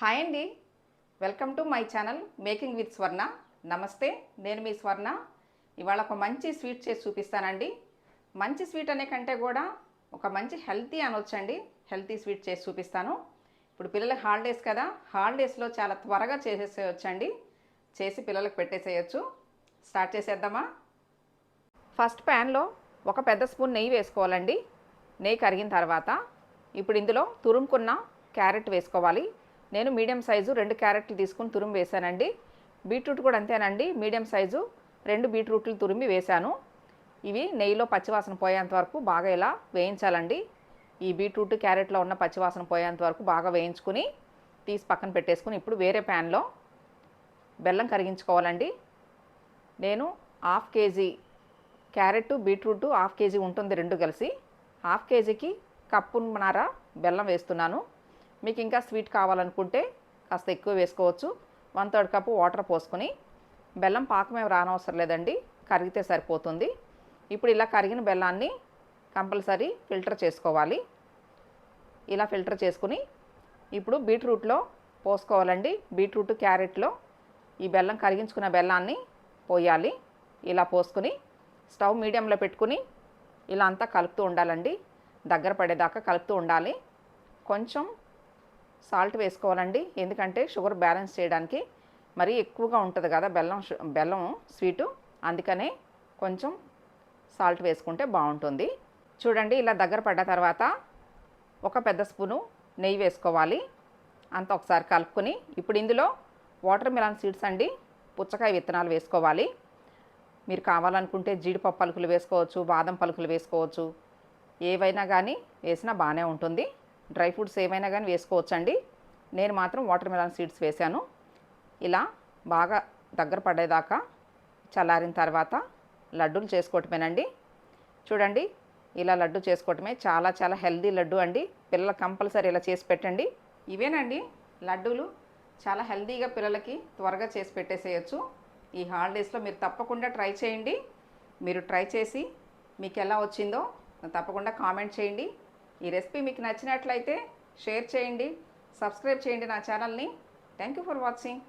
Hi అండి. Welcome to my channel making with Swarna. నమస్తే నేను మీ స్వర్ణ. ఇవాళ ఒక మంచి స్వీట్ చేసి చూపిస్తానండి. మంచి స్వీట్ అనే కంటే కూడా ఒక మంచి హెల్తీ అనొచ్చండి. హెల్తీ స్వీట్ చేసి చూపిస్తాను. ఇప్పుడు పిల్లలకి హాలిడేస్ కదా హాలిడేస్లో చాలా త్వరగా చేసేసేయచ్చండి. చేసి పిల్లలకు పెట్టేసేయచ్చు. స్టార్ట్ చేసేద్దామా? ఫస్ట్ ప్యాన్లో ఒక పెద్ద స్పూన్ నెయ్యి వేసుకోవాలండి. నెయ్యి కరిగిన తర్వాత ఇప్పుడు ఇందులో తురుముకున్న క్యారెట్ వేసుకోవాలి. నేను మీడియం సైజు రెండు క్యారెట్లు తీసుకుని తురిమి వేశానండి. బీట్రూట్ కూడా అంతేనండి. మీడియం సైజు రెండు బీట్రూట్లు తురిమి వేశాను. ఇవి నెయ్యిలో పచ్చివాసన పోయేంత వరకు బాగా ఇలా వేయించాలండి. ఈ బీట్రూట్ క్యారెట్లో ఉన్న పచ్చివాసన పోయేంత వరకు బాగా వేయించుకుని తీసి పక్కన పెట్టేసుకుని ఇప్పుడు వేరే ప్యాన్లో బెల్లం కరిగించుకోవాలండి. నేను half KG carrot beetroot half KG ఉంటుంది రెండు కలిసి. హాఫ్ కేజీకి కప్పున్నర బెల్లం వేస్తున్నాను. మీకు ఇంకా స్వీట్ కావాలనుకుంటే కాస్త ఎక్కువ వేసుకోవచ్చు. వన్ థర్డ్ కప్పు వాటర్ పోసుకొని బెల్లం పాకమేం రానవసరం లేదండి. కరిగితే సరిపోతుంది. ఇప్పుడు ఇలా కరిగిన బెల్లాన్ని కంపల్సరీ ఫిల్టర్ చేసుకోవాలి. ఇలా ఫిల్టర్ చేసుకుని ఇప్పుడు బీట్రూట్లో పోసుకోవాలండి. బీట్రూట్ క్యారెట్లో ఈ బెల్లం కరిగించుకున్న బెల్లాన్ని పోయాలి. ఇలా పోసుకుని స్టవ్ మీడియంలో పెట్టుకుని ఇలా అంతా కలుపుతూ ఉండాలండి. దగ్గర పడేదాకా కలుపుతూ ఉండాలి. కొంచెం సాల్ట్ వేసుకోవాలండి. ఎందుకంటే షుగర్ బ్యాలెన్స్ చేయడానికి మరీ ఎక్కువగా ఉంటుంది కదా బెల్లం బెల్లం స్వీటు. అందుకనే కొంచెం సాల్ట్ వేసుకుంటే బాగుంటుంది. చూడండి ఇలా దగ్గర పడ్డ తర్వాత ఒక పెద్ద స్పూను నెయ్యి వేసుకోవాలి. అంత ఒకసారి కలుపుకొని ఇప్పుడు ఇందులో వాటర్ మిలాన్ సీడ్స్ అండి పుచ్చకాయ విత్తనాలు వేసుకోవాలి. మీరు కావాలనుకుంటే జీడిపప్పు పలుకులు వేసుకోవచ్చు బాదం పలుకులు వేసుకోవచ్చు. ఏవైనా కానీ వేసినా బాగానే ఉంటుంది. డ్రై ఫ్రూట్స్ ఏమైనా కానీ వేసుకోవచ్చు అండి నేను మాత్రం వాటర్ మిలాన్ సీడ్స్ వేశాను. ఇలా బాగా దగ్గర పడేదాకా చల్లారిన తర్వాత లడ్డూలు చేసుకోవటమేనండి. చూడండి ఇలా లడ్డు చేసుకోవటమే చాలా చాలా హెల్దీ లడ్డు అండి. పిల్లలు కంపల్సరీ ఇలా చేసి పెట్టండి. ఇవేనండి లడ్డూలు చాలా హెల్దీగా పిల్లలకి త్వరగా చేసి పెట్టేసేయచ్చు. ఈ హాలిడేస్లో మీరు తప్పకుండా ట్రై చేయండి. మీరు ట్రై చేసి మీకు ఎలా వచ్చిందో తప్పకుండా కామెంట్ చేయండి. ఈ రెసిపీ మీకు నచ్చినట్లయితే షేర్ చేయండి సబ్స్క్రైబ్ చేయండి నా ఛానల్ని. Thank you for watching